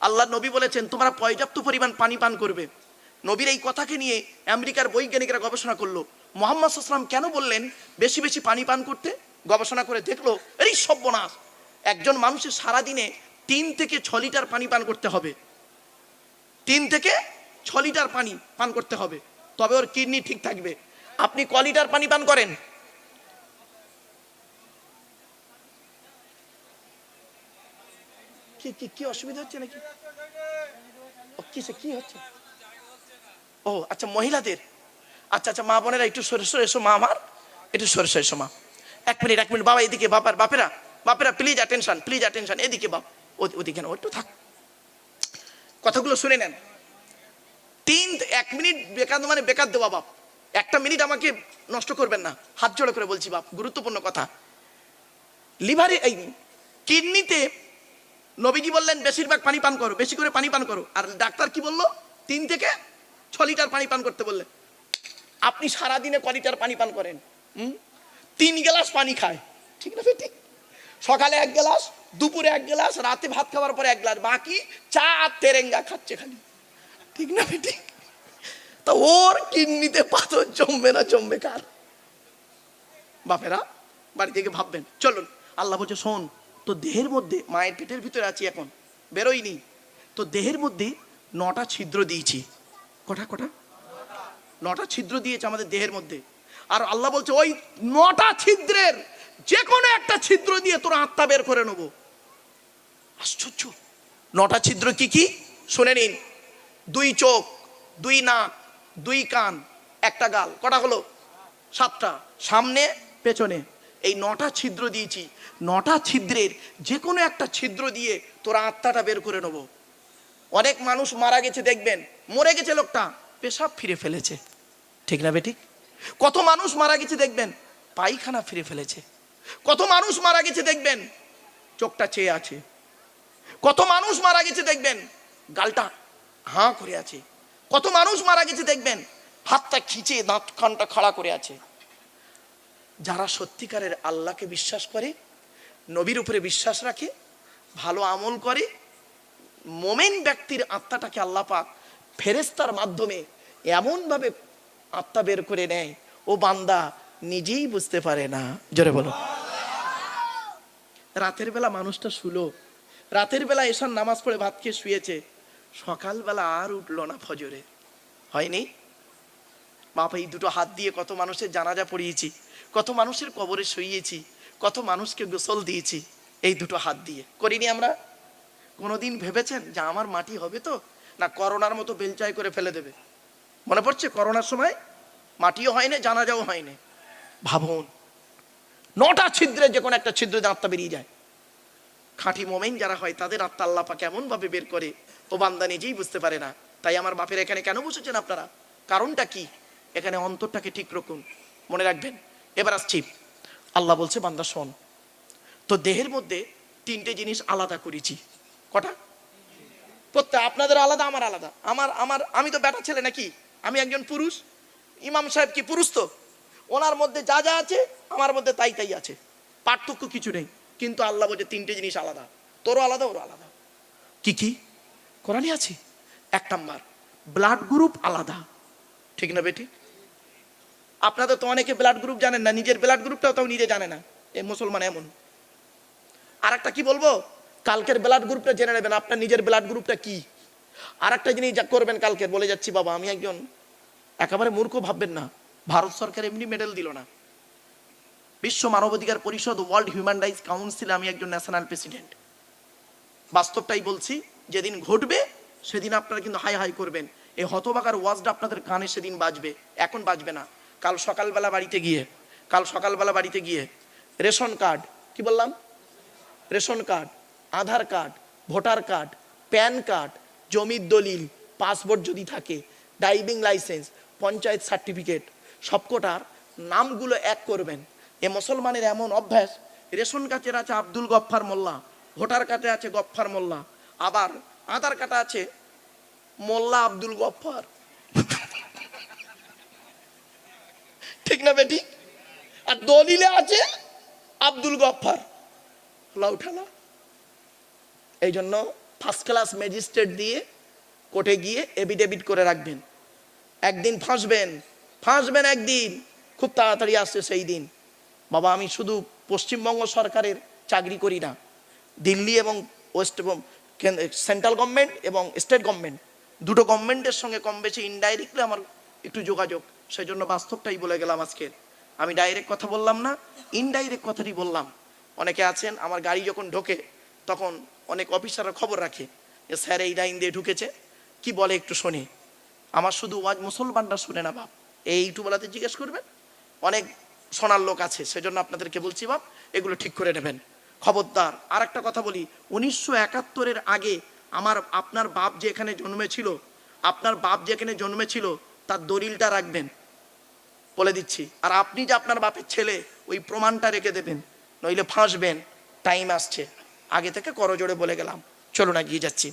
আল্লাহ নবী বলেছেন, তোমরা পর্যাপ্ত পরিমাণ পানি পান করবে। নবীর এই কথাকে নিয়ে আমেরিকার বৈজ্ঞানিকরা গবেষণা করল। মোহাম্মদ সাল্লাম কেন বললেন, বেশি বেশি পানি পান করতে? গবেষণা করে দেখল, এই সব্যনাশ একজন মানুষের সারাদিনে তিন থেকে ছ লিটার পানি পান করতে হবে। তিন থেকে ছ লিটার পানি পান করতে হবে। তবে ওর কিডনি ঠিক থাকবে। আপনি ক লিটার পানি পান করেন? কি কি কি অসুবিধা হচ্ছে নাকি? কিসে, কি হচ্ছে? ও আচ্ছা মহিলাদের। আচ্ছা আচ্ছা মা বোনেরা, একটু সরে সরে এসো, মা আমার। একটু সরে সরে এসো, মা। এক মিনিট এক মিনিট, বাবা এদিকে বাপার বাপেরা বাপেরা প্লিজ অ্যাটেনশন প্লিজ অ্যাটেনশন এদিকে বাপ ওদিকে না একটু থাক। কথাগুলো শুনে নেন। তিন, এক মিনিট বেকার মানে বেকার দেওয়া বাপ। একটা মিনিট আমাকে নষ্ট করবেন না। হাত জোড়ো করে বলছি বাপ, গুরুত্বপূর্ণ কথা। লিভারে, এই কিডনিতে নবীজি বললেন, বেশিরভাগ পানি পান করো, বেশি করে পানি পান করো। আর ডাক্তার কি বলল? তিন থেকে ছ লিটার পানি পান করতে বললেন। আপনি সারাদিনে ক লিটার পানি পান করেন? তিন গ্লাস পানি খায়। ঠিক না ঠিক সকালে এক গ্লাস, দুপুরে এক গ্লাস, রাতে ভাত খাওয়ার পরে এক গ্লাস, বাকি চা আর তেরেঙ্গা খাচ্ছে খালি। ঠিক না ঠিক তা ওর কিডনিতে পাথর জমবে না, জমবে কার? বাপেরা, বাড়ি থেকে ভাববেন। চলুন, আল্লাহ বলছে, শোন তো দেহের মধ্যে, মায়ের পেটের ভিতরে আছি এখন বেরোইনি তো দেহের মধ্যে নটা ছিদ্র দিয়েছি। কটা কটা? নটা ছিদ্র দিয়েছে আমাদের দেহের মধ্যে। আর আল্লাহ বলছে, ওই নটা ছিদ্রের যে কোনো একটা ছিদ্র দিয়ে তোর আত্মা বের করে নেব। আশ্চর্য। নটা ছিদ্র কি কি? শুনে নিন। দুই চোখ, দুই নাক, দুই কান, একটা গাল। কটা হলো? সাতটা। সামনে, পেছনে। এই নটা ছিদ্র দিয়েছি। নটা ছিদ্রের যে কোনো একটা ছিদ্র দিয়ে তোরা আত্মাটা বের করে নেব। অনেক মানুষ মারা গেছে, দেখবেন। মরে গেছে লোকটা, পেশাব ফিরে ফেলেছে। ঠিক না বেঠিক কত মানুষ মারা গেছে, দেখবেন। পায়খানা ফিরে ফেলেছে। কত মানুষ মারা গেছে, দেখবেন। চোখটা চেয়ে আছে। কত মানুষ মারা গেছে, দেখবেন। গালটা হাঁ করে আছে। কত মানুষ মারা গেছে, দেখবেন। হাতটা খিচে, দাঁত কানটা খাড়া করে আছে। যারা সত্যিকারের আল্লাহকে বিশ্বাস করে, নবীর উপরে বিশ্বাস রাখে, ভালো আমল করে, মোমেন ব্যক্তির আত্মাটাকে আল্লাহ পাক ফেরেস্তার মাধ্যমে এমনভাবে আত্মা বের করে নেয়, ও বান্দা নিজেই বুঝতে পারে না। জোরে বলো। রাতের বেলা মানুষটা শুলো। রাতের বেলা এসার নামাজ পড়ে ভাত খেয়ে শুয়েছে। সকালবেলা আর উঠল না ফজরে। হয়নি? বাবা এই দুটো হাত দিয়ে কত মানুষের জানাজা পড়িয়েছি। কত মানুষের কবরে শুইয়েছি, কত মানুষকে গোসল দিয়েছি, এই দুটো হাত দিয়ে। করিনি আমরা? কোনোদিন ভেবেছেন যে আমার মাটি হবে তো? না করোনার মতো বেলচাই করে ফেলে দেবে? মনে পড়ছে করোনার সময়? মাটিও হয় না জানাজাও হয় না ভাবুন, নটা ছিদ্রে যে কোনো একটা ছিদ্র আত্মা বেরিয়ে যায়। খাঁটি মোমেন যারা হয়, তাদের আত্মা আল্লাহ পাক এমনভাবে বের করে ও বান্দা নিজেই বুঝতে পারে না। তাই আমার বাপের এখানে কেন বসেছেন আপনারা? কারণটা কি? এখানে অন্তরটাকে ঠিক রাখুন। মনে রাখবেন এবার আসছি। আল্লাহ বলছে, বান্দা, শোন, তো দেহের মধ্যে তিনটে জিনিস আলাদা করেছি। কটা? প্রত্যেক, আপনাদের আলাদা, আমার আলাদা। আমার আমার, আমি তো বেটা ছেলে নাকি? আমি একজন পুরুষ। ইমাম সাহেব কি পুরুষ তো? ওনার মধ্যে যা যা আছে, আমার মধ্যে তাই তাই আছে। পার্থক্য কিছু নেই। কিন্তু আল্লাহ বলছে, তিনটে জিনিস আলাদা। তোরও আলাদা, ওরও আলাদা। কি কি? কোরআনই আছে? এক নাম্বার ব্লাড গ্রুপ আলাদা। ঠিক না বেটি? আপনাদের তো অনেকে ব্লাড গ্রুপ জানেন না, নিজের ব্লাড গ্রুপটাও তাও নিজে জানে না। এ মুসলমান এমন। আর একটা কি বলব? কালকের ব্লাড গ্রুপটা জেনে নেবেন, আপনার নিজের ব্লাড গ্রুপটা কি? আর একটা জিনিস যা করবেন কালকে বলে যাচ্ছি, বাবা, আমি একজন একেবারে মূর্খ ভাববেন না। ভারত সরকার এমনি মেডেল দিল না। বিশ্ব মানবাধিকার পরিষদ ওয়ার্ল্ড হিউম্যান রাইটস কাউন্সিল আমি একজন ন্যাশনাল প্রেসিডেন্ট বাস্তবটাই বলছি, যেদিন ঘটবে, সেদিন আপনারা কিন্তু হাই হাই করবেন। এই হতবাকার ওয়াজটা আপনাদের কানে সেদিন বাজবে। এখন বাজবে না। কাল সকালবেলা বাড়িতে গিয়ে, কাল সকালবেলা বাড়িতে গিয়ে, রেশন কার্ড, কি বললাম? Ration card, Aadhaar card, voter card, PAN card, জমির দলিল, পাসপোর্ট যদি থাকে, ড্রাইভিং লাইসেন্স, পঞ্চায়েত সার্টিফিকেট, সবকটার নামগুলো এক করবেন। এ মুসলমানের এমন অভ্যাস, রেশন কার্ডের আছে আব্দুল গফফার মোল্লা, ভোটার কার্ডে আছে গফফার মোল্লা, আবার আধার কার্ডে আছে মোল্লা আব্দুল গফফার। ঠিক না বেটি আর দলিলে আছে আব্দুল গফফার। লাউ ঠালা এই জন্য ফার্স্ট ক্লাস ম্যাজিস্ট্রেট দিয়ে কোর্টে গিয়ে এভিডেভিট করে রাখবেন। একদিন ফাঁসবেন ফাঁসবেন একদিন। খুব তাড়াতাড়ি আসছে সেই দিন। বাবা, আমি শুধু পশ্চিমবঙ্গ সরকারের চাকরি করি না। দিল্লি এবং ওয়েস্ট সেন্ট্রাল গভর্নমেন্ট এবং স্টেট গভর্নমেন্ট, দুটো গভর্নমেন্টের সঙ্গে কম বেশি ইনডাইরেক্টলি আমার একটু যোগাযোগ। সেই জন্য বাস্তবটাই বলে গেলাম আজকে। আমি ডাইরেক্ট কথা বললাম না ইনডাইরেক্ট কথাটি বললাম। অনেকে আছেন, আমার গাড়ি যখন ঢোকে, তখন অনেক অফিসাররা খবর রাখে যে স্যার এই লাইন দিয়ে ঢুকেছে, কি বলে একটু শুনি। আমার শুধু ওয়াজ মুসলমানরা শুনে না বাপ, এই ইউটিউবওয়ালাতে জিজ্ঞেস করবেন? অনেক শোনার লোক আছে, সেজন্য আপনাদেরকে বলছি বাপ, এগুলো ঠিক করে নেবেন। খবরদার আর একটা কথা বলি, উনিশশো একাত্তরের আগে আমার, আপনার বাপ যে এখানে জন্মেছিল, আপনার বাপ যে এখানে জন্মেছিল, তার দলিলটা রাখবেন। বলে দিচ্ছি, আর আপনি যে আপনার বাপের ছেলে, ওই প্রমাণটা রেখে দেবেন, নইলে ফাঁসবেন টাইম আসছে। আগে থেকে করজোড়ে বলে গেলাম। চলো না গিয়ে যাচ্ছি।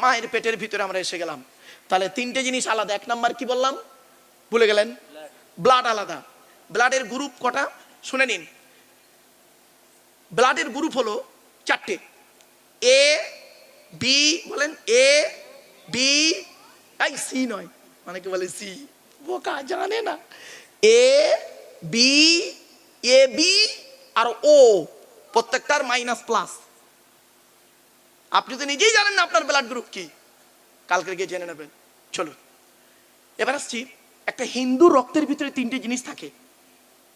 মায়ের পেটের ভিতরে আমরা এসে গেলাম। তাহলে তিনটে জিনিস আলাদা, এক নাম্বার কি বললাম? ভুলে গেলেন? ব্লাড আলাদা। ব্লাডের গ্রুপ কটা? শুনে নিন। ব্লাডের গ্রুপ হলো চারটে। এ বি বলেন এ বি সি নয়। মানে কি বলে সি আর ও প্রত্যেকটার মাইনাস প্লাস আপনি তো নিজেই জানেন না আপনার ব্লাড গ্রুপ কি কালকে গিয়ে জেনে নেবেন। চলুন। এবার আসছি, একটা হিন্দু রক্তের ভিতরে তিনটি জিনিস থাকে।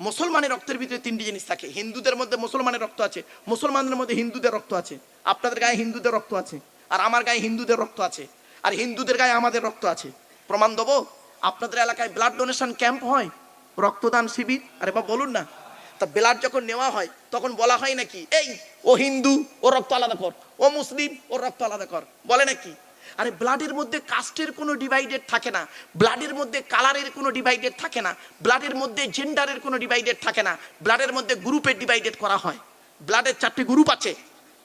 মুসলমানের রক্তের ভিতরে তিনটি জিনিস থাকে। হিন্দুদের মধ্যে মুসলমানের রক্ত আছে, মুসলমানদের মধ্যে হিন্দুদের রক্ত আছে। আপনাদের গায়ে হিন্দুদের রক্ত আছে, আর আমার গায়ে হিন্দুদের রক্ত আছে, আর হিন্দুদের গায়ে আমাদের রক্ত আছে। প্রমাণ দেবো? আপনাদের এলাকায় ব্লাড ডোনেশন ক্যাম্প হয়? রক্তদান শিবির? আরে বা বলুন না। তা ব্লাড যখন নেওয়া হয়, তখন বলা হয় নাকি, এই, ও হিন্দু, ও রক্ত আলাদা কর। ও মুসলিম, ও রক্ত আলাদা কর। বলে নাকি? আরে ব্লাডের মধ্যে কাস্টের কোনো ডিভাইডেড থাকে না। ব্লাডের মধ্যে কালারের কোনো ডিভাইডেড থাকে না। ব্লাডের মধ্যে জেন্ডারের কোনো ডিভাইডেড থাকে না। ব্লাডের মধ্যে গ্রুপের ডিভাইডেড করা হয়। ব্লাডের চারটি গ্রুপ আছে।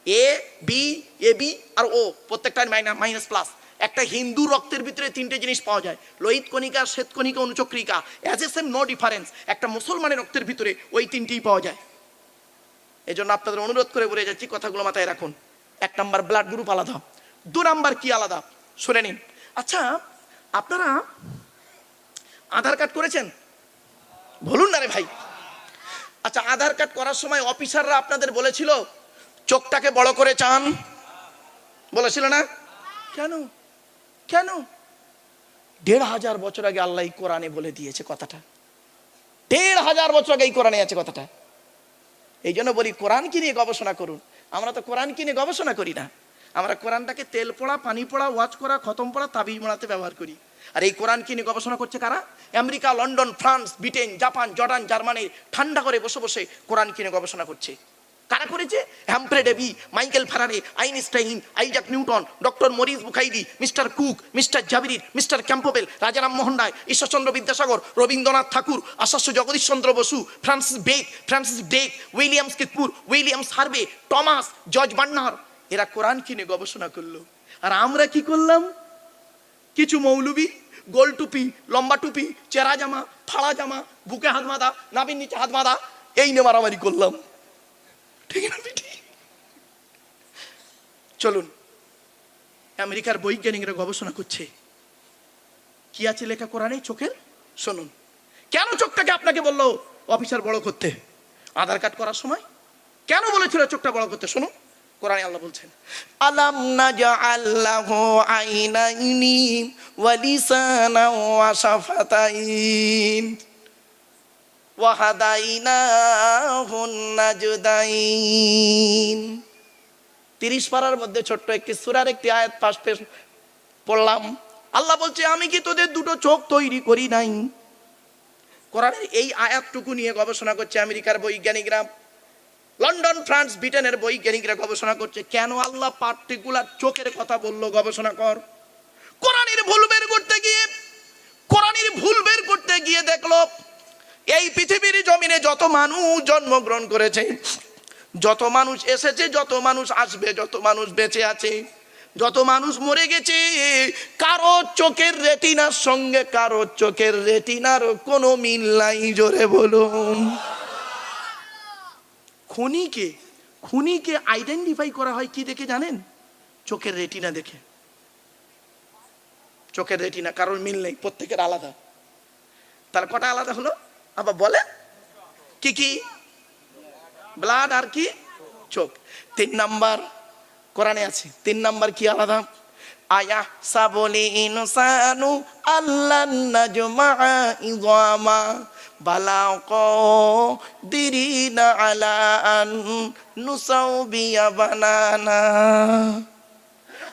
এ বি এ বি আর ও প্রত্যেকটা মাইনাস প্লাস একটা হিন্দু রক্তের ভিতরে তিনটে জিনিস পাওয়া যায়। লোহিত কণিকা, শ্বেত কণিকা, অনুচক্রিকা। As a same no difference একটা মুসলমানের রক্তের ভিতরে ওই তিনটেই পাওয়া যায়। এই জন্য আপনাদের অনুরোধ করে বলে যাচ্ছি, কথাগুলো মাথায় রাখুন। এক নম্বর ব্লাড গ্রুপ আলাদা। দু নাম্বার কি আলাদা? শুনে নিন। আচ্ছা আপনারা আধার কার্ড করেছেন? বলুন না রে ভাই। আচ্ছা আধার কার্ড করার সময় অফিসাররা আপনাদের বলেছিল, চোখটাকে বড় করে চান। বলেছিল না? কেন? কেন? দেড় হাজার বছর আগে আল্লাহ কোরআনে বলে দিয়েছে কথাটা। দেড় হাজার বছর আগে এই কোরআনে আছে কথাটা। এই জন্য বলি, কোরআন কি নিয়ে গবেষণা করুন? আমরা তো কোরআন কি নিয়ে গবেষণা করি না। আমরা কোরআনটাকে তেল পড়া, পানি পড়া ওয়াচ করা, খতম পড়া, তাবিজ মোড়াতে ব্যবহার করি। আর এই কোরআন কি নিয়ে গবেষণা করছে কারা? America, London, France, Britain, Japan, Jordan, Germany ঠান্ডা করে বসে বসে কোরআন কি নিয়ে গবেষণা করছে। কারা করেছে? Humphry Davy, Michael Faraday Einstein, Isaac Newton, doctor Maurice Bucaille mister Cook, mister জাবিরির, mister Campbell, Rajaram Mohan Roy Ishwarchandra Vidyasagar, Rabindranath Tagore আশাস্য Jagadishchandra Bose, Francis Beck Francis Drake Williams কিতপুর, Williams Harvey Thomas, George বান্নার এরা কোরআন কিনে গবেষণা করল। আর আমরা কি করলাম? কিছু মৌলবি, গোল টুপি, লম্বা টুপি, চেরা জামা, ফাড়া জামা, বুকে হাত বাঁধা নাবির নিচে হাত বাঁধা, এই নিয়ে মারামারি করলাম। ঠিক না, বেটি? চলুন, আমেরিকার বৈজ্ঞানিকরা গবেষণা করছে। কি আছে লেখা কোরআনে চোখের? শুনুন। কেন চোখটাকে আপনাকে বলল অফিসার বড় করতে? আধার কার্ড করার সময়? কেন বলেছিল চোখটা বড় করতে? শুনুন, কোরআনে আল্লাহ বলছেন, আলাম নাজআল্লাহু আইনাইনি ওয়া লিসানা ওয়া শাফাতাইন তিরিশ পারার মধ্যে ছোট্ট একটি সূরার একটি আয়াত পেশ পড়লাম। আল্লাহ বলছে, আমি কি তোদের দুটো চোখ তৈরি করি নাই? কোরআনের এই আয়াতটুকু নিয়ে গবেষণা করছে আমেরিকার বৈজ্ঞানিকরা। লন্ডন, ফ্রান্স, ব্রিটেনের বৈজ্ঞানিকরা গবেষণা করছে, কেন আল্লাহ পার্টিকুলার চোখের কথা বলল? গবেষণা কর। কোরআনের ভুল বের করতে গিয়ে, কোরআনের ভুল বের করতে গিয়ে দেখল এই পৃথিবীর জমিনে যত মানুষ জন্মগ্রহণ করেছে, যত মানুষ এসেছে, যত মানুষ আসবে, যত মানুষ বেঁচে আছে, যত মানুষ মরে গেছে, কারও চোখের রেটিনার সঙ্গে কারও চোখের রেটিনার কোনো মিল নাই, জোরে বলুন। খুনিকে খুনিকে আইডেন্টিফাই করা হয় কি দেখে জানেন? চোখের রেটিনা দেখে। চোখের রেটিনা, কারোর মিল নেই, প্রত্যেকের আলাদা। তাহলে কটা আলাদা হলো? আবার বলে? কি কি? ব্লাড আর কি? চোখ তিন নাম্বার কোরআনে আছে। তিন নাম্বার কি আলাদা? আয়া সাবলি ইনসানু আল্লাহ নাজমা ইজামা বালা ক দিরিনা আলা আন নুসাউবিয়া বানানা।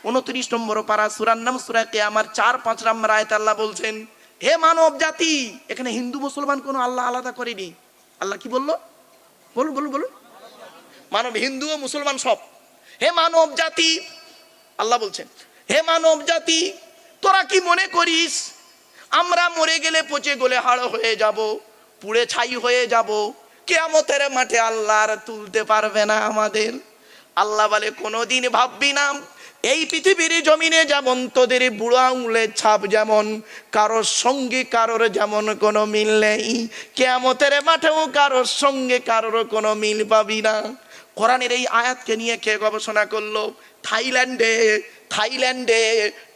উনত্রিশ নম্বর পারা সুরার নাম সুরাকে আমার চার পাঁচ নম্বর আয়ত আল্লাহ বলছেন হে মানব জাতি, এখানে হিন্দু, মুসলমান কোনো আল্লাহ আলাদা করেনি। আল্লাহ কি বলল? বলুন বলুন বলুন। মানব হিন্দু ও মুসলমান সব। হে মানব জাতি, আল্লাহ বলছেন, হে মানব জাতি, তোরা কি মনে করিস? আমরা মরে গেলে পচে গলে হাড় হয়ে যাব, পুড়ে ছাই হয়ে যাব। কেয়ামতের মাঠে আল্লাহ আর তুলতে পারবে না আমাদের। আল্লাহ বলে, কোনোদিন ভাববি না এই পৃথিবীর জমিনে যেমন তোদের বুড়ো আঙুলের ছাপ যেমন, কারোর সঙ্গে কারোর যেমন কোনো মিল নেই। কেয়ামতের মাঠেও কারোর সঙ্গে কারোর কোনো মিল পাবি না। কোরআনের এই আয়াতকে নিয়ে কে গবেষণা করল? থাইল্যান্ডে থাইল্যান্ডে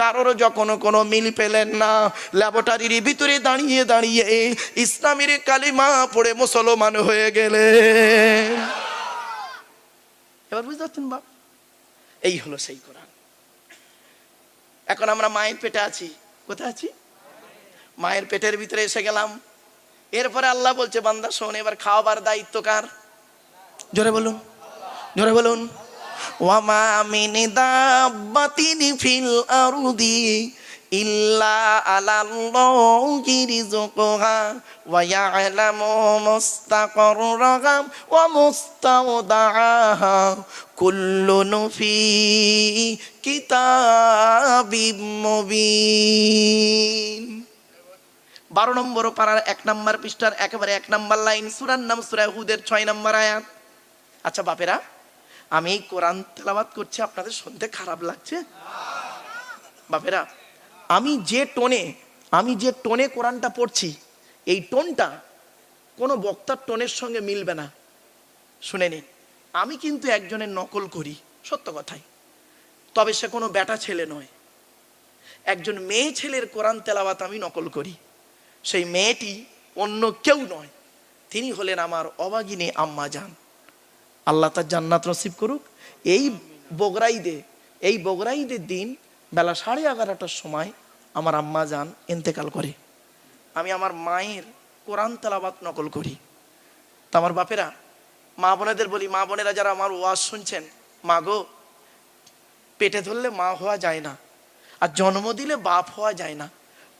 কারোর যখন কোনো মিল পেলেন না, ল্যাবরেটরির ভিতরে দাঁড়িয়ে দাঁড়িয়ে ইসলামের কালিমা পড়ে মুসলমান হয়ে গেলে এবার বুঝতে পারছেন বাপ? এই হলো সেই কোরআন। এখন আমরা মায়ের পেটে আছি। কোথায় আছি? মায়ের পেটের ভিতরে এসে গেলাম। এরপরে আল্লাহ বলছে, বান্দা শোন, এবার খাওয়াবার দায়িত্ব কার? জোরে বলুন। জোরে বলুন। ওয়া বারো নম্বর পাড়ার এক নম্বর পৃষ্ঠার একেবারে এক নম্বর লাইন, সুরার নাম সুরা হুদের ছয় নম্বর আয়াত। আচ্ছা বাপেরা আমি এই কোরআন তেলাবাত করছি, আপনাদের শুনতে খারাপ লাগছে? বাপেরা, আমি যে টোনে, আমি যে টোনে কোরআনটা পড়ছি, এই টোনটা কোনো বক্তার টোনের সঙ্গে মিলবে না। শুনে নিন, আমি কিন্তু একজনের নকল করি, সত্য কথাই। তবে সে কোনো বেটা ছেলে নয়। একজন মেয়ে ছেলের কোরআন তেলাওয়াত আমি নকল করি। সেই মেয়েটি অন্য কেউ নয়, তিনি হলেন আমার অবাগিনী আম্মা যান আল্লাহ তার জান্নাত নসিব করুক। এই বগরাইদে, এই বগরাইদের দিন বেলা সাড়ে এগারোটার সময় আমার আম্মা যান ইন্তেকাল করে। আমি আমার মায়ের কোরআন তেলাবাত নকল করি। তা আমার বাপেরা, মা বোনেদের বলি, মা বোনেরা যারা আমার ওয়াজ শুনছেন, মা গো, পেটে ধরলে মা হওয়া যায় না, আর জন্ম দিলে বাপ হওয়া যায় না।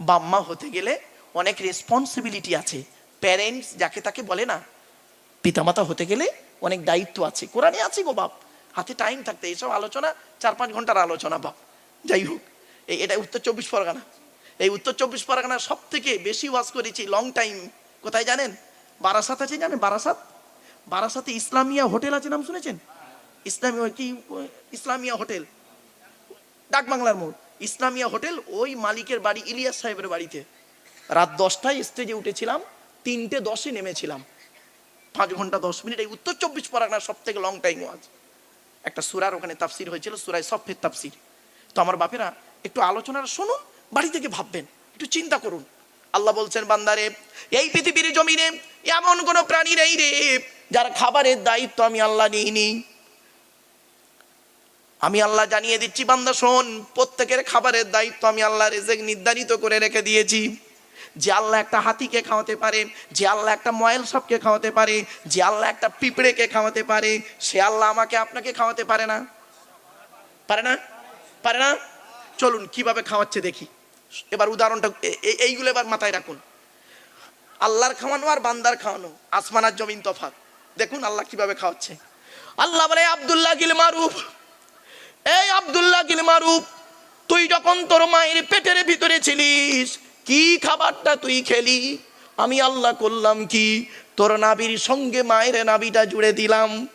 বাম্মা হতে গেলে অনেক রেসপন্সিবিলিটি আছে। প্যারেন্টস যাকে তাকে বলে না, পিতামাতা হতে গেলে অনেক দায়িত্ব আছে। কোরআনে আছে গো বাপ। হাতে টাইম থাকতে এইসব আলোচনা চার পাঁচ ঘণ্টার আলোচনা বাপ। যাই হোক, এই এটা উত্তর চব্বিশ পরগনা। এই উত্তর চব্বিশ পরগনা সব থেকে বেশি ওয়াজ করেছি লং টাইম কোথায় জানেন? বারাসাত আছে জানেন? বারাসাত? বারাসাতে ইসলামিয়া হোটেল আছে নাম শুনেছেন? ইসলামিয়া কি, ইসলামিয়া হোটেল? ডাক বাংলার মোড়। ইসলামিয়া হোটেল ওই মালিকের বাড়ি, ইলিয়াস সাহেবের বাড়িতে। রাত দশটায় স্টেজে উঠেছিলাম। তিনটে দশে নেমেছিলাম। পাঁচ ঘণ্টা, দশ মিনিট, এই উত্তর চব্বিশ পরগনার সব থেকে লং টাইম ওয়াজ একটা সুরার ওখানে তাফসির হয়েছিল, সুরায় সফের তাফসির। তো আমার বাপেরা, একটু আলোচনাটা শুনুন, বাড়ি থেকে ভাববেন, একটু চিন্তা করুন। আল্লাহ বলছেন, বান্দারে, এই পৃথিবীর জমিনে এমন কোনো প্রাণী নেই রে, যার খাবারের দায়িত্ব আমি আল্লাহ নিইনি। আমি আল্লাহ জানিয়ে দিচ্ছি, বান্দা শোন, প্রত্যেকের খাবারের দায়িত্ব আমি আল্লাহ রেজেক নির্ধারিত করে রেখে দিয়েছি। যে আল্লাহ একটা হাতিকে খাওয়াতে পারে, যে আল্লাহ একটা ময়েল সবকে খাওয়াতে পারে, যে আল্লাহ একটা পিঁপড়েকে খাওয়াতে পারে, সে আল্লাহ আমাকে আপনাকে খাওয়াতে পারে না। পারে না? পারে না? চলুন, কীভাবে খাওয়াচ্ছে দেখি। এবার উদাহরণটা এইগুলো এবার মাথায় রাখুন। আল্লাহর খাওয়ানো আর বান্দার খাওয়ানো, আসমান আর জমিন তফাৎ। দেখুন আল্লাহ কীভাবে খাওয়াচ্ছে। আল্লাহ বলে আবদুল্লাহ গিল মারুফ এই আব্দুল্লাহ গিল মারুফ, তুই যখন তোর মায়ের পেটের ভিতরে ছিলিস কি খাবারটা তুই খেলি? আমি আল্লাহ করলাম কি? তোর নাবির সঙ্গে মায়ের নাবিটা জুড়ে দিলাম।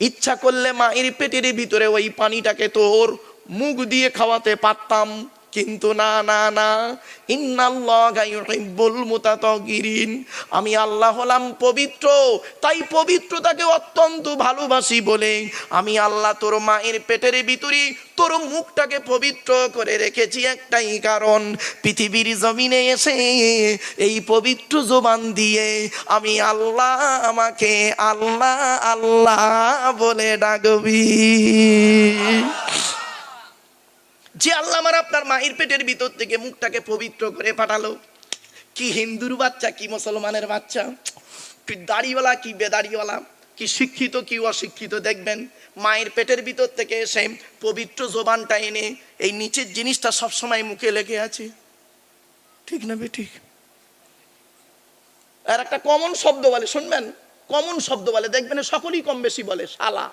ইচ্ছা করলে মায়ের পেটের ভিতরে ওই পানিটাকে তোর মুখ দিয়ে খাওয়াতে পারতাম। কিন্তু না না না। ইন্নাল্লাহা ইউহিব্বুল মুতাতাগিরিন। আমি আল্লাহ হলাম পবিত্র, তাই পবিত্রতাকে অত্যন্ত ভালোবাসি বলে আমি আল্লাহ তোর মায়ের পেটের ভিতরে তোর মুখটাকে পবিত্র করে রেখেছি একটাই কারণ, পৃথিবীর জমিনে এসে এই পবিত্র জবান দিয়ে আমি আল্লাহ আমাকে আল্লাহ আল্লাহ বলে ডাকবি। যে আল্লাহ আমার আপনার মায়ের পেটের ভিতর থেকে মুখটাকে পবিত্র করে পাঠালো। কি হিন্দুর বাচ্চা, কি মুসলমানের বাচ্চা, কি দাড়িওয়ালা, কি বেদাড়িওয়ালা, কি শিক্ষিত, কি অশিক্ষিত, দেখবেন মায়ের পেটের ভিতর থেকে এসে পবিত্র জোবানটা এনে এই নিচের জিনিসটা সবসময় মুখে লেগে আছে। ঠিক না বে ঠিক? আর একটা কমন শব্দ বলে, শুনবেন? কমন শব্দ বলে, দেখবেন সকলেই কম বেশি বলে, শালা।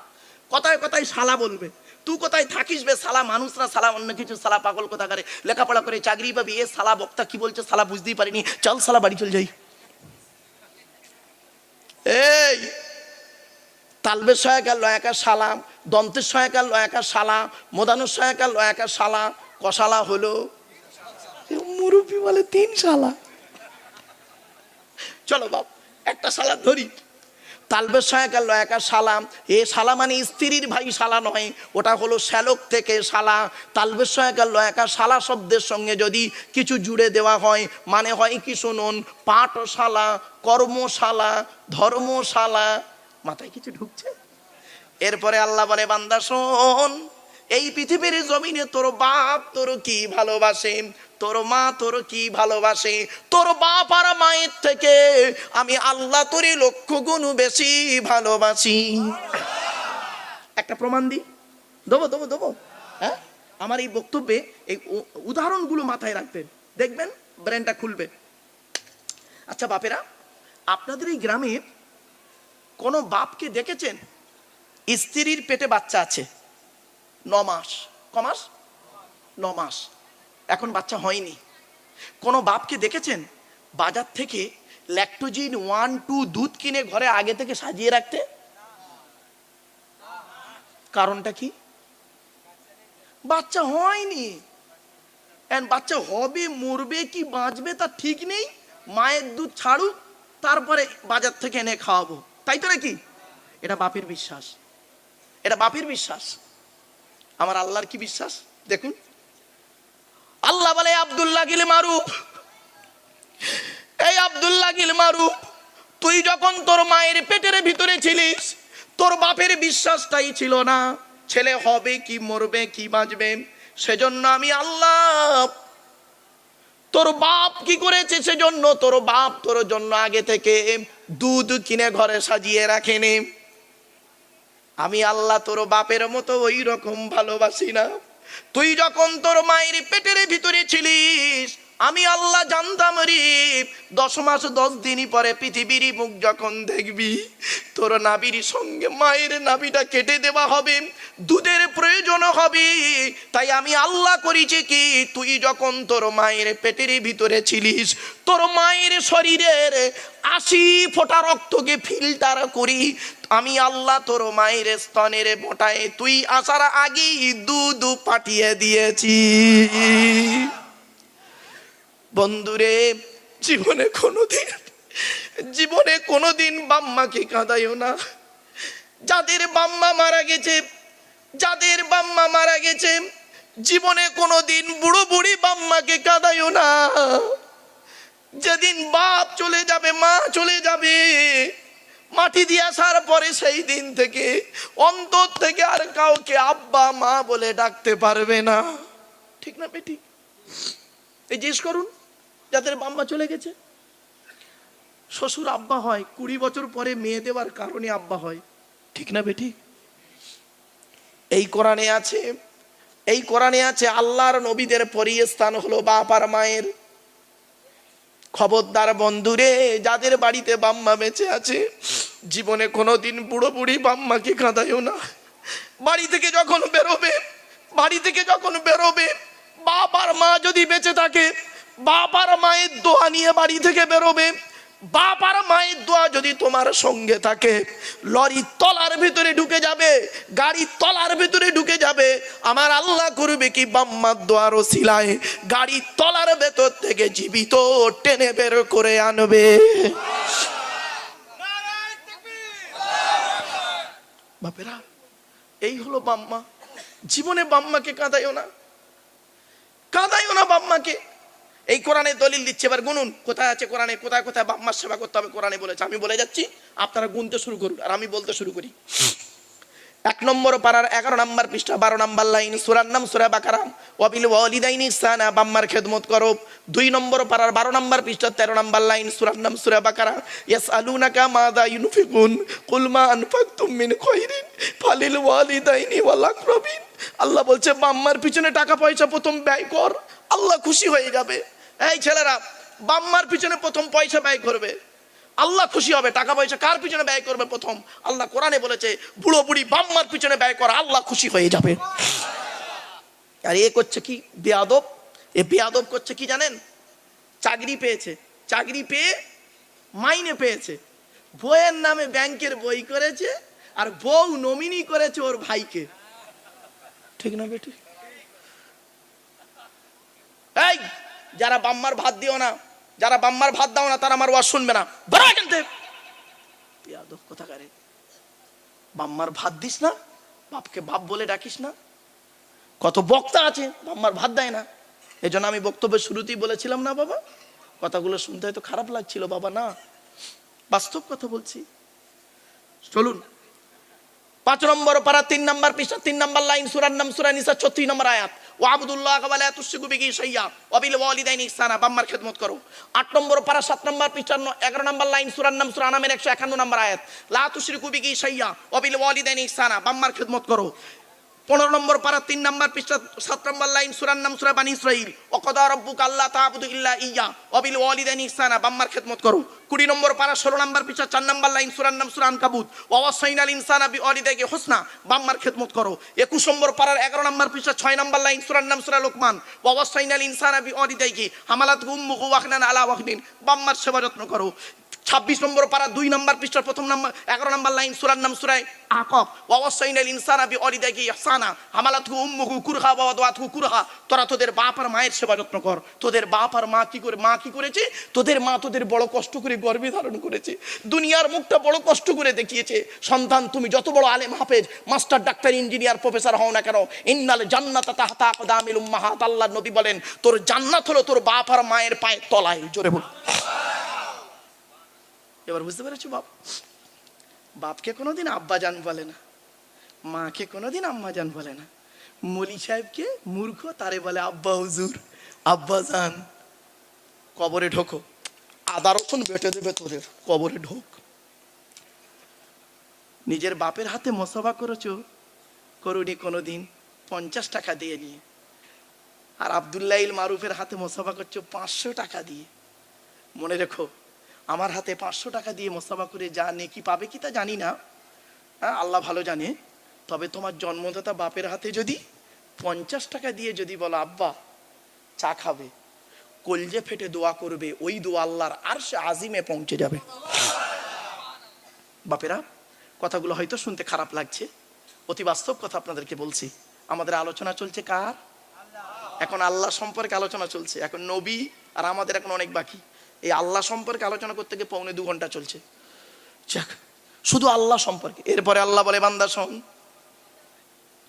কথায় কথায় শালা বলবে। তুই কোথায় থাকিস বে সালা মানুষরা সালা অন্য কিছু সালা পাগল কথা করে লেখাপড়া করে চাকরি পাবি এ সালা বক্তা কি বলছে সালা বুঝতেই পারিনি চল সালা বাড়ি চল যাই এই তালবের সহায়কার লয়াকার সালা দন্তের সহায়কার লয়াকার সালা মোদানোর সহায়কার লয়াকার সালা কসালা হলো মুরব্বী বলে তিন সালা চলো বাপ একটা সালা ধরি তালবের সহায়কার সালাম। এ সালা মানে স্ত্রীর ভাই সালা নয়, ওটা হলো শ্যালক থেকে সালা। তালবের সহায়কার লয়াকার সালা শব্দের সঙ্গে যদি কিছু জুড়ে দেওয়া হয় মানে হয় কি শুনুন, পাঠশালা, কর্মশালা, ধর্মশালা। মাথায় কিছু ঢুকছে? এরপরে আল্লাহ বলে, বান্দা শোন, এই পৃথিবীর জমিনে তোর বাপ তোর কি ভালোবাসে তোর মা তোর কি ভালোবাসে? তোর বাপ আর মায়ের থেকে আমি আল্লাহ তোরে লক্ষ গুণ বেশি ভালোবাসি। একটা প্রমাণ দি। দেবো দেবো দেবো। হ্যাঁ? আমার এই বক্তব্যে এই উদাহরণগুলো মাথায় রাখবেন। দেখবেন ব্রেনটা খুলবে। আচ্ছা বাপেরা, আপনাদের এই গ্রামে কোনো বাপকে দেখেছেন? স্ত্রীর পেটে বাচ্চা আছে। ন মাস। ক মাস? ন মাস। এখন বাচ্চা হয়নি। কোনো বাপকে দেখেছেন? বাজার থেকে ল্যাকটোজিন ওয়ান টু দুধ কিনে ঘরে আগে থেকে সাজিয়ে রাখতে? কারণটা কি? বাচ্চা হয়নি। বাচ্চা হবে, মরবে কি বাঁচবে তার ঠিক নেই। মায়ের দুধ ছাড়ুক, তারপরে বাজার থেকে এনে খাওয়াবো। তাই তো নাকি? এটা বাপের বিশ্বাস। এটা বাপের বিশ্বাস। আমার আল্লাহর কি বিশ্বাস? দেখুন। আল্লাহ বলে আব্দুল্লাহ গিল মারুফ এই আব্দুল্লাহ গিল মারুফ তুই যখন তোর মায়ের পেটের ভিতরে ছিলিস, তোর বাপের বিশ্বাসটাই ছিল না। ছেলে হবে কি, মরবে কি, বাঁচবে? সেজন্য আমি আল্লাহ, তোর বাপ কি করেছে? সেজন্য তোর বাপ তোর জন্য আগে থেকে দুধ কিনে ঘরে সাজিয়ে রাখেনি। আমি আল্লাহ তোর বাপের মতো ওই রকম ভালোবাসি না। তুই যখন তোর মায়ের পেটের ভিতরে ছিলিস আমি আল্লাহ জানতাম রে, দশ মাস দশ দিনই পরে পৃথিবীর মুখ যখন দেখবি, তোর নাবির সঙ্গে মায়ের নাবিটা কেটে দেওয়া হবে, দুধের প্রয়োজন হবে। তাই আমি আল্লাহ করেছি কি, তুই যখন তোর মায়ের পেটের ভিতরে ছিলিস, তোর মায়ের শরীরের আশি ফোঁটা রক্তকে ফিল্টার করি। আমি আল্লাহ তোর মায়ের স্তনের মোটায় তুই আসার আগেই দুধ পাঠিয়ে দিয়েছি। বন্ধুরে, জীবনে কোনোদিন জীবনে কোনোদিন বাম্মাকে কাঁদাইও না। যাদের বাম্মা মারা গেছে, যাদের বাম্মা মারা গেছে, জীবনে কোনোদিন বুড়ো বুড়ি বাম্মাকে কাঁদাইও না। যেদিন বাপ চলে যাবে, মা চলে যাবে, মাটি দিয়ে আসার পরে সেই দিন থেকে, অন্তর থেকে আর কাউকে আব্বা, মা বলে ডাকতে পারবে না। ঠিক না, বেটি? এই জিজ্ঞেস করুন। যাদের বাম্মা চলে গেছে। শ্বশুর আব্বা হয়, কুড়ি বছর পরে মেয়ে দেওয়ার কারণে আব্বা হয়। ঠিক না বেটি? এই কোরআনে আছে, এই কোরআনে আছে আল্লাহর নবীদের পরিয়ে স্থান হলো বাপ আর মায়ের। খবরদার বন্ধুরে, যাদের বাড়িতে বাম্মা বেঁচে আছে, জীবনে কোনোদিন বুড়ো বুড়ি বাম্মাকে কাঁদায়ও না। বাড়ি থেকে যখন বেরোবে, বাড়ি থেকে যখন বেরোবে, বাপ আর মা যদি বেঁচে থাকে বাপ আর মায়ের দোয়া নিয়ে বাড়ি থেকে বেরোবে। বাপ আর মায়ের দোয়া যদি তোমার সঙ্গে থাকে লরির তলার ভিতরে ঢুকে যাবে গাড়ির তলার ভিতরে ঢুকে যাবে, আমার আল্লাহ করবে কি বাম্মার দোয়ারও সিলায় গাড়ির তলার ভেতর থেকে জীবিত টেনে বের করে আনবে। বাপেরা, এই হলো বাম্মা। জীবনে বাম্মাকে কাঁদাইও না। কাঁদাইও না বাম্মাকে। এই কোরআনে দলিল দিচ্ছে, এবার গুনুন, কোথায় আছে কোরআনে, কোথায় কোথায় বাম্মার সেবা করতে হবে কোরআনে বলেছে। আমি বলে যাচ্ছি, আপনারা গুনতে শুরু করুন, আর আমি বলতে শুরু করি। এক নম্বর পাড়ার এগারো নম্বর পৃষ্ঠা, বারো নম্বর লাইন, সুরার নাম সুরা বাকারাম ওয়াবিল ওয়ালিদাইনি সানা বাম্মার খেদমত করো। দুই নম্বর পাড়ার বারো নম্বর পৃষ্ঠা, তেরো নম্বর লাইন, সুরার নাম সুরা বাকারা। ইয়াস আলুনাকা মাদা ইউনফিকুন কুলমা আনফাকতুম মিন খৈরিন ফালিল ওয়ালিদাইনি ওয়াল আকরাবিন। আল্লাহ বলছে বাম্মার পিছনে টাকা পয়সা প্রথম ব্যয় কর, আল্লাহ খুশি হয়ে যাবে। এই ছেলেরা, বাম্মার পিছনে প্রথম পয়সা ব্যয় করবে। আল্লাহ খুশি হবে, টাকা পয়সা কার পিছনে ব্যয় করবে প্রথম? আল্লাহ কোরআনে বলেছে, বুড়ো বুড়ি বাম্মার পিছনে ব্যয় করা, আল্লাহ খুশি হয়ে যাবে। আর এ করছে কি? বেয়াদব। এ বেয়াদব করছে কি জানেন? চাকরি পেয়েছে। চাকরি পেয়ে মাইনে পেয়েছে। বইয়ের নামে ব্যাংকের বই করেছে, আর বউ নমিনি করেছে ওর ভাইকে। ঠিক না বেটি এই যারা বাম্মার ভাত দিও না, যারা বাম্মার ভাত দাও না, তারা আমার ওয়াজ শুনবে না। বড় এখান থেকে। কোথাকারে। বাম্মার ভাত দিস না, বাপকে বাপ বলে ডাকিস না। কত বক্তা আছে, বাম্মার ভাত দেয় না। এই জন্য আমি বক্তব্যের শুরুতেই বলেছিলাম না, বাবা? কথাগুলো শুনতে হয়তো খারাপ লাগছিল, বাবা, না। বাস্তব কথা বলছি। চলুন। পাঁচ নম্বর পারা তিন নম্বর পৃষ্ঠা তিন নম্বর লাইন, সুরার নাম সুরা নিসা ছত্রিশ নম্বর আয়াত। ও আবদুল্লাহ কাবালা তুসিকু বিগি অবিল ওয়ালিদাইন ইহসানা, বাম্মার খেদমত আট নম্বর পারা সাত এগারো নম্বর লাইন সুরার নাম সুরা একশো একান্ন নম্বর আয়াত। লা তুসিকু বিগি সাইয়া অবিল ওয়ালিদাইন ইহসানা, বাম্মার খেদমত করো। পনেরো নম্বর পারা, তিন নম্বর পৃষ্ঠা, সাত নম্বর লাইন, সুরার নাম সুরা বানি ইসরাইল। অকদা রব্বুক আল্লাহ তাআবুদু ইল্লা ইয়া, অবিল ওয়ালিদাইন ইহসানা, বাম্মার খেদমত করো। কুড়ি নম্বর পারা, ষোলো নম্বর পৃষ্ঠা, চার নম্বর লাইন, সুরার নাম সুরা আনকাবুত। ওয়াসাইনাল ইনসানা বি ওয়ালিদাইহি হুসনা, বাম্মার খেদমত করো। একুশ নম্বর পারার, এগারো নম্বর পৃষ্ঠা, ছয় নম্বর লাইন, সুরার নাম সুরা লোকমান। ওয়াসাইনাল ইনসানা বি ওয়ালিদাইহি হামালাত উম্মুহু ওয়াহনান আলা ওয়াহনিন, বাম্মার সেবা যত্ন করো। ছাব্বিশ নম্বর পারা দুই নম্বর পৃষ্ঠার প্রথম নম্বর, এগারো নম্বর লাইন, সুরার নাম সুরায় ইনসানা বি ওয়াদাতহু কুরহা তোরা তোদের বাপ আর মায়ের সেবা যত্ন কর। তোদের বাপ আর মা কি করে, মা কি করেছে? তোদের মা তোদের বড় কষ্ট করে গর্ভে ধারণ করেছে। দুনিয়ার মুখটা বড় কষ্ট করে দেখিয়েছে। সন্তান, তুমি যত বড় আলেম হাফেজ, মাস্টার, ডাক্তার, ইঞ্জিনিয়ার, প্রফেসর হও না কেন, ইন্নাল জান্নাত তাহতা আকদামিল উম্মাহাত। আল্লাহ নবী বলেন, তোর জান্নাত হলো তোর বাপ আর মায়ের পায়ের তলায়। জোরে বল। এবার বুঝতে পেরেছ বাপ? বাপকে কোনোদিন আব্বা জান বলে না, মাকে কোনোদিন আম্মা জান বলে না। মলি সাহেবকে মূর্খ, তারে বলে আব্বা হুজুর, আব্বা জান। কবরে ঢোকো, আদা রসুন বেটে দেবে তোদের, কবরে ঢোক। নিজের বাপের হাতে মশাবা করেছ, করুনি কোনোদিন, পঞ্চাশ টাকা দিয়ে নিয়ে। আর আবদুল্লাইল মারুফের হাতে মশাবা করছ পাঁচশো টাকা দিয়ে। মনে রেখো আমার হাতে পাঁচশো টাকা দিয়ে মোসাফা করে যা নেকি পাবে কি তা জানি না। হ্যাঁ আল্লাহ ভালো জানে। তবে তোমার জন্মদাতা বাপের হাতে যদি পঞ্চাশ টাকা দিয়ে যদি বলো, আব্বা, চা খাবে, কলজে ফেটে দোয়া করবে, ওই দোয়া আল্লাহর আর সে আজিমে পৌঁছে যাবে। বাপেরা, কথাগুলো হয়তো শুনতে খারাপ লাগছে। অতি বাস্তব কথা আপনাদেরকে বলছি। আমাদের আলোচনা চলছে কার? এখন আল্লাহ সম্পর্কে আলোচনা চলছে। এখন নবী আর আমাদের এখন অনেক বাকি। এই আল্লাহ সম্পর্কে আলোচনা করতে গিয়ে পৌনে দু ঘণ্টা চলছে। যাক, শুধু আল্লাহ সম্পর্কে। এরপরে আল্লাহ বলে, বান্দা, শোন।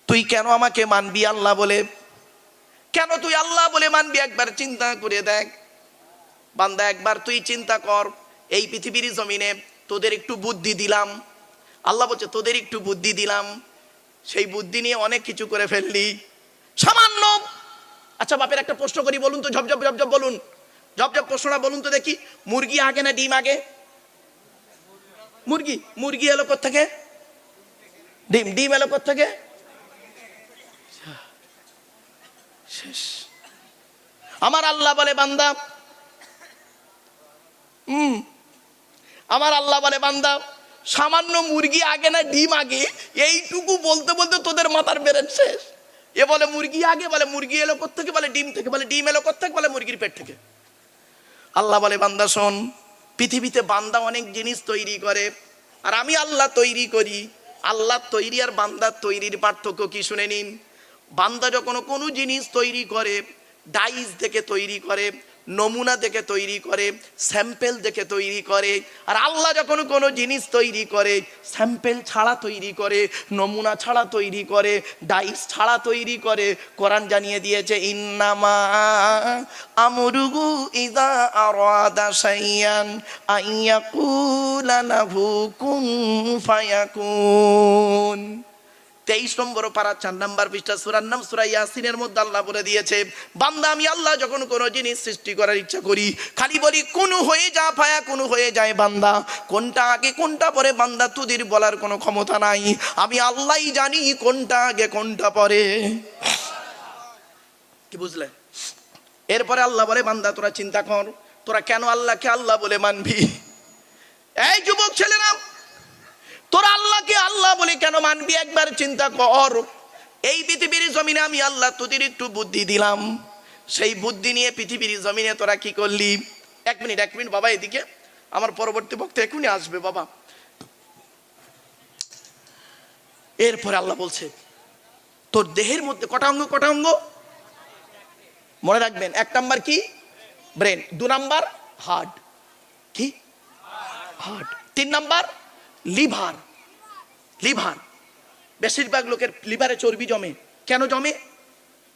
তুই কেন আমাকে মানবি? আল্লাহ বলে, কেন তুই আল্লাহ বলে মানবি? একবার চিন্তা করে দেখ। বান্দা, একবার তুই চিন্তা কর। এই পৃথিবীর জমিনে তোদের একটু বুদ্ধি দিলাম। আল্লাহ বলছে, তোদের একটু বুদ্ধি দিলাম। সেই বুদ্ধি নিয়ে অনেক কিছু করে ফেললি। সামান্য আচ্ছা বাপের একটা প্রশ্ন করি, বলুন তো, ঝপঝপ ঝপঝপ, বলুন। ঝপঝপ প্রশ্নটা বলুন তো দেখি। মুরগি আগে না ডিম আগে? মুরগি মুরগি এলো থেকে ডিম ডিম এলো থেকে আমার আল্লাহ বলে, বান্দা। হুম আমার আল্লাহ বলে, বান্দা, সামান্য মুরগি আগে না ডিম আগে, এইটুকু বলতে বলতে তোদের মাথার বেরেন শেষ। এ বলে, মুরগি আগে? বলে, মুরগি এলো থেকে বলে, ডিম থেকে। বলে, ডিম এলো থেকে বলে, মুরগির পেট থেকে। আল্লাহ বলে, বান্দা, শোন, পৃথিবীতে বান্দা অনেক জিনিস তৈরি করে, আর আমি আল্লাহ তৈরি করি। আল্লাহ তৈরি আর বান্দার তৈরির পার্থক্য কি শুনে নিন? বান্দা যখন কোনো জিনিস তৈরি করে, ডাইস থেকে তৈরি করে নমুনা দেখে তৈরি করে, স্যাম্পেল দেখে তৈরি করে, আর আল্লাহ যখন কোনো জিনিস তৈরি করে, স্যাম্পেল ছাড়া তৈরি করে, নমুনা ছাড়া তৈরি করে, ডাইস ছাড়া তৈরি করে, কোরআন জানিয়ে দিয়েছে, ইন্নামা আমরুগু ইদা আরাদা শাইয়ান আইয়াকুলা লাহু কুন ফায়াকুন। তেইশ নম্বর পারা, চার নাম্বার পৃষ্ঠা, সুরার নাম সুরা ইয়াসিনের মধ্যে আল্লাহ বলে দিয়েছে, বান্দা, আমি আল্লাহ যখন কোনো জিনিস সৃষ্টি করার ইচ্ছা করি, খালি বলি, কোন হয়ে যা ফায়া কোন হয়ে যায় বান্দা। কোনটা আগে, কোনটা পরে, বান্দা, তুদির বলার কোনো ক্ষমতা নাই। আমি আল্লাহই জানি কোনটা আগে, কোনটা পরে। কি বুঝলে? এরপরে আল্লাহ বলে, বান্দা, তোরা চিন্তা কর, তোরা কেন আল্লাহকে আল্লাহ বলে মানবি? এই যুবক ছেলেরা তোরা আল্লাহকে আল্লাহ বলে কেন মানবি? একবার চিন্তা কর। এই পৃথিবীর জমিনে আমি আল্লাহ তোদের একটু বুদ্ধি দিলাম। সেই বুদ্ধি নিয়ে পৃথিবীর জমিনে তোরা কি করলি? এক মিনিট এক মিনিট, বাবা, এদিকে। আমার পরবর্তী বক্তা এখনই আসবে, বাবা। এরপরে আল্লাহ বলছে, তোর দেহের মধ্যে কটা অঙ্গ কটা অঙ্গ? মনে রাখবেন, এক নাম্বার কি? ব্রেন। দু নাম্বার হার্ট। কি? হার্ট। তিন নাম্বার লিভার লিভার। বেশিরভাগ লোকের লিভারে চর্বি জমে। কেন জমে?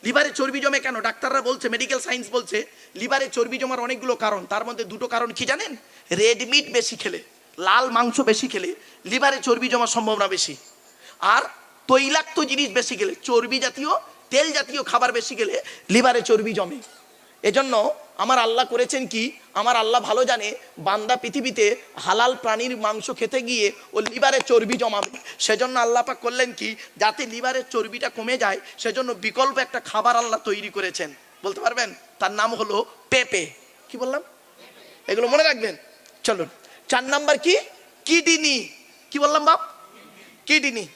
লিভারে চর্বি জমে কেন? ডাক্তাররা বলছে মেডিকেল সায়েন্স বলছে, লিভারে চর্বি জমার অনেকগুলো কারণ। তার মধ্যে দুটো কারণ কি জানেন? রেড মিট বেশি খেলে, লাল মাংস বেশি খেলে, লিভারে চর্বি জমার সম্ভাবনা বেশি। আর তৈলাক্ত জিনিস বেশি খেলে, চর্বি জাতীয়, তেল জাতীয় খাবার বেশি খেলে লিভারে চর্বি জমে। এজন্য আমার আল্লাহ করেছেন কি? আমার আল্লাহ ভালো জানে, বান্দা পৃথিবীতে হালাল প্রাণীর মাংস খেতে গিয়ে ও লিভারে চর্বি জমাবে। সেজন্য আল্লাহ পাক করলেন কি? যাতে লিভারের চর্বিটা কমে যায়, সেজন্য বিকল্প একটা খাবার আল্লাহ তৈরি করেছেন। বলতে পারবেন? তার নাম হলো পেপে। কি বললাম? এগুলো মনে রাখবেন। চলুন। চার নাম্বার কি? কিডনি। কি বললাম বাপ? কিডনি।